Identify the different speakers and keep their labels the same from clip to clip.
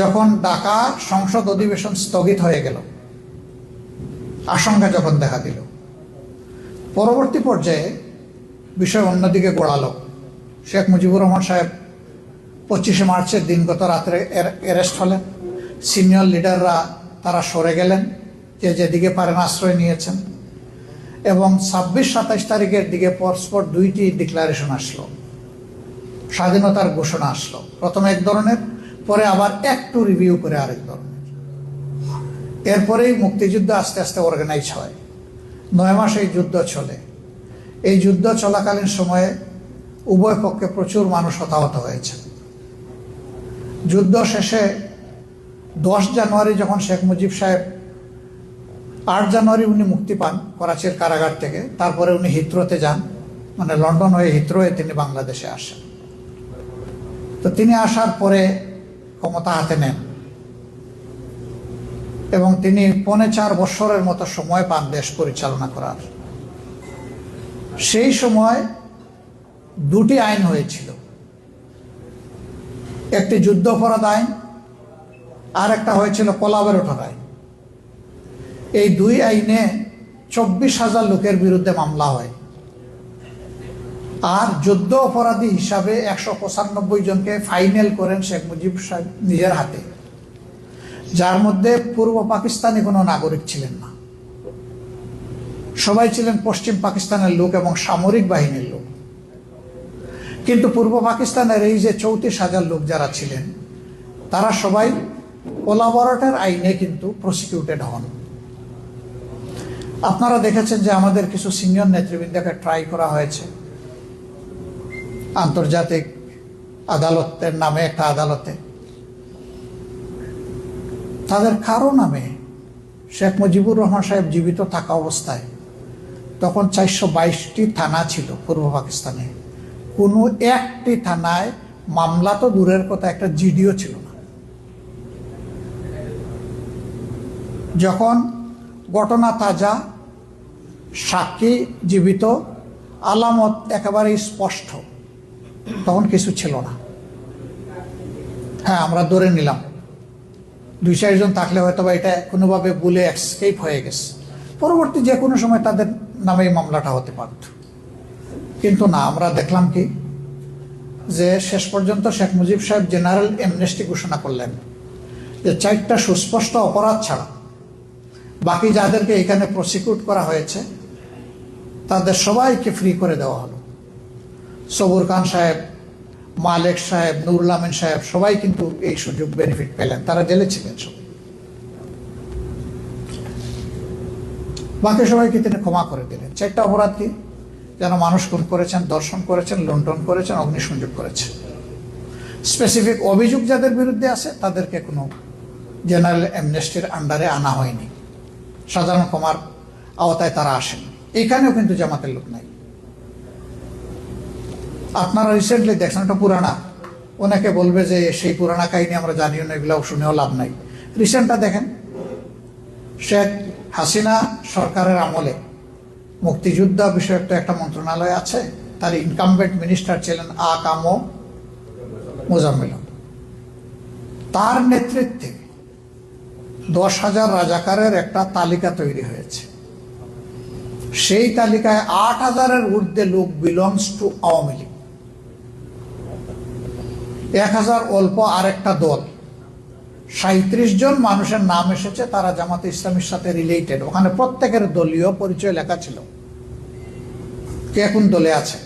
Speaker 1: যখন ঢাকা সংসদ অধিবেশন স্থগিত হয়ে গেল, আশঙ্কা যখন দেখা দিল, পরবর্তী পর্যায়ে বিষয় অন্যদিকে গড়ালো। শেখ মুজিবুর রহমান সাহেব পঁচিশে মার্চের দিনগত রাত্রে অ্যারেস্ট হলেন। সিনিয়র লিডাররা তারা সরে গেলেন, যে যেদিকে পারেন আশ্রয় নিয়েছেন। এবং ছাব্বিশ সাতাইশ তারিখের দিকে পরস্পর দুইটি ডিক্লারেশন আসলো। স্বাধীনতার ঘোষণা আসলো। প্রথমে এক ধরনের পরে আবার একটু রিভিউ করে আরেক ধরনের এরপরেই মুক্তিযুদ্ধ আস্তে আস্তে অর্গানাইজ হয়। নয় মাস এই যুদ্ধ চলে। এই যুদ্ধ চলাকালীন সময়ে উভয় পক্ষে প্রচুর মানুষ হতাহত হয়েছে। যুদ্ধ শেষে দশ জানুয়ারি যখন শেখ মুজিব সাহেব আট জানুয়ারি উনি মুক্তি পান করাচির কারাগার থেকে, তারপরে উনি হিত্রোতে যান মানে লন্ডন হয়ে হিথ্রোয়ে তিনি বাংলাদেশে আসেন। তো তিনি আসার পরে ক্ষমতা হাতে নেন। এবং তিনি পৌনে চার বছরের মতো সময় পান দেশ পরিচালনা করার। সেই সময় দুটি আইন হয়েছিল। একটি যুদ্ধ অপরাধ আইন, আর একটা হয়েছিল কলাবেরোঠর আইন। এই দুই আইনে চব্বিশ হাজার লোকের বিরুদ্ধে মামলা হয়। আর যুদ্ধ অপরাধী হিসাবে একশো পঁচানব্বই জনকে ফাইনাল করেন শেখ মুজিব সাহেব নিজের হাতে, যার মধ্যে পূর্ব পাকিস্তানি কোনো নাগরিক ছিলেন না। সবাই ছিলেন পশ্চিম পাকিস্তানের লোক এবং সামরিক বাহিনীর লোক। কিন্তু পূর্ব পাকিস্তানের এই যে চৌত্রিশ হাজার লোক যারা ছিলেন, তারা সবাই কোলাবরেটের আইনে কিন্তু প্রসিকিউটেড হন। আপনারা দেখেছেন যে আমাদের কিছু সিনিয়র নেতৃবৃন্দকে ট্রাই করা হয়েছে। আন্তর্জাতিক আদালতের নামে একটা আদালতে। তাদের কারও নামে শেখ মুজিবুর রহমান সাহেব জীবিত থাকা অবস্থায় তখন চারশো বাইশটি থানা ছিল পূর্ব পাকিস্তানে। কোনো একটি থানায় মামলা তো দূরের কথা, একটা জিডিও ছিল না। যখন ঘটনা তাজা, সাক্ষী জীবিত, আলামত একেবারেই স্পষ্ট তখন কিছু ছিল না। হ্যাঁ আমরা ধরে নিলাম। দুই চারজন থাকলে হয়তো বা এটা কোনোভাবে বলে এক্সকেপ হয়ে গেছে। পরবর্তী যে কোনো সময় তাদের নামে মামলাটা হতে পারত। কিন্তু না, আমরা দেখলাম কি? যে শেষ পর্যন্ত শেখ মুজিব সাহেব জেনারেল এমনেস্টি ঘোষণা করলেন যে চারটা সুস্পষ্ট অপরাধ ছাড়া বাকি যাদেরকে এখানে প্রসিকিউট করা হয়েছে, তাদের সবাইকে ফ্রি করে দেওয়া হলো সবুর খান সাহেব, মালেক সাহেব, নুরুল আমিন সাহেব, সবাই কিন্তু এই সুযোগ বেনিফিট পেলেন। তারা জেলে ছিলেন সবাই। বাকি সবাইকে তিনি ক্ষমা করে দিলেন। চারটা অপরাধ কি যেন মানুষ খুন করেছেন, দর্শন করেছেন, লুণ্ঠন করেছেন, অগ্নিসংযোগ করেছেন। স্পেসিফিক অভিযোগ যাদের বিরুদ্ধে আছে, তাদেরকে কোনো জেনারেল অ্যামনেস্টির আন্ডারে আনা হয়নি। সাধারণ ক্ষমার আওতায় তারা আসেন। এখানেও কিন্তু জামাতের লোক নাই। আপনারা রিসেন্টলি দেখছেন একটা পুরানা। অনেকে বলবে যে সেই পুরানা কাহিনী আমরা জানিও না এগুলো শুনেও লাভ নাই। রিসেন্টটা দেখেন। শেখ হাসিনা সরকারের আমলে মুক্তিযোদ্ধা বিষয়ক একটা মন্ত্রণালয় আছে, তার ইনকামবেন্ট মিনিস্টার ছিলেন আ কামো মোজাম্মেল। তার নেতৃত্বে দশ হাজার রাজাকারের একটা তালিকা তৈরি হয়েছে। সেই তালিকায় আট হাজারের ঊর্ধ্বে লোক বিলংস টু আওয়ামী লীগ। এক হাজার অল্প আরেকটা দল। সাঁত্রিশ জন মানুষের নাম এসেছে, তারা জামাতে ইসলামের সাথে রিলেটেড ওখানে প্রত্যেকের দলীয় পরিচয় লেখা ছিল। কে কোন দলে আছে?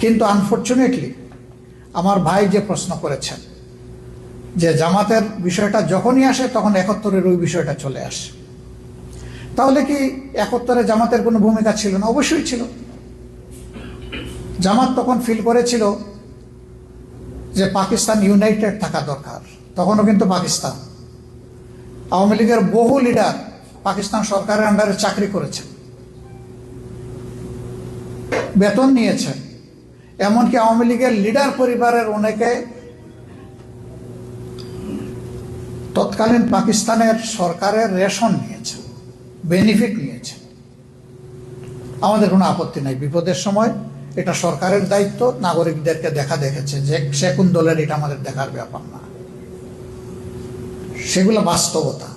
Speaker 1: কিন্তু আনফর্চুনেটলি আমার ভাই যে প্রশ্ন করেছেন, যে জামাতের বিষয়টা যখনই আসে, তখন একাত্তরের ওই বিষয়টা চলে আসে। তাহলে কি একত্তরে জামাতের কোনো ভূমিকা ছিল না? অবশ্যই ছিল। জামাত তখন ফিল করেছিল যে পাকিস্তান ইউনাইটেড থাকা দরকার। তখনও কিন্তু পাকিস্তান। আওয়ামী লীগের বহু লিডার পাকিস্তান সরকারের আন্ডারে চাকরি করেছেন। বেতন নিয়েছেন। এমনকি আওয়ামী লীগের লিডার পরিবারের অনেকে তৎকালীন পাকিস্তানের সরকারের রেশন নিয়েছে বেনিফিট নিয়েছে আমাদের কোনো আপত্তি নাই। বিপদের সময় এটা সরকারের দায়িত্ব, নাগরিকদেরকে দেখা দেখেছে যে সে কোন দলের এটা আমাদের দেখার ব্যাপার না। সেগুলো বাস্তবতা।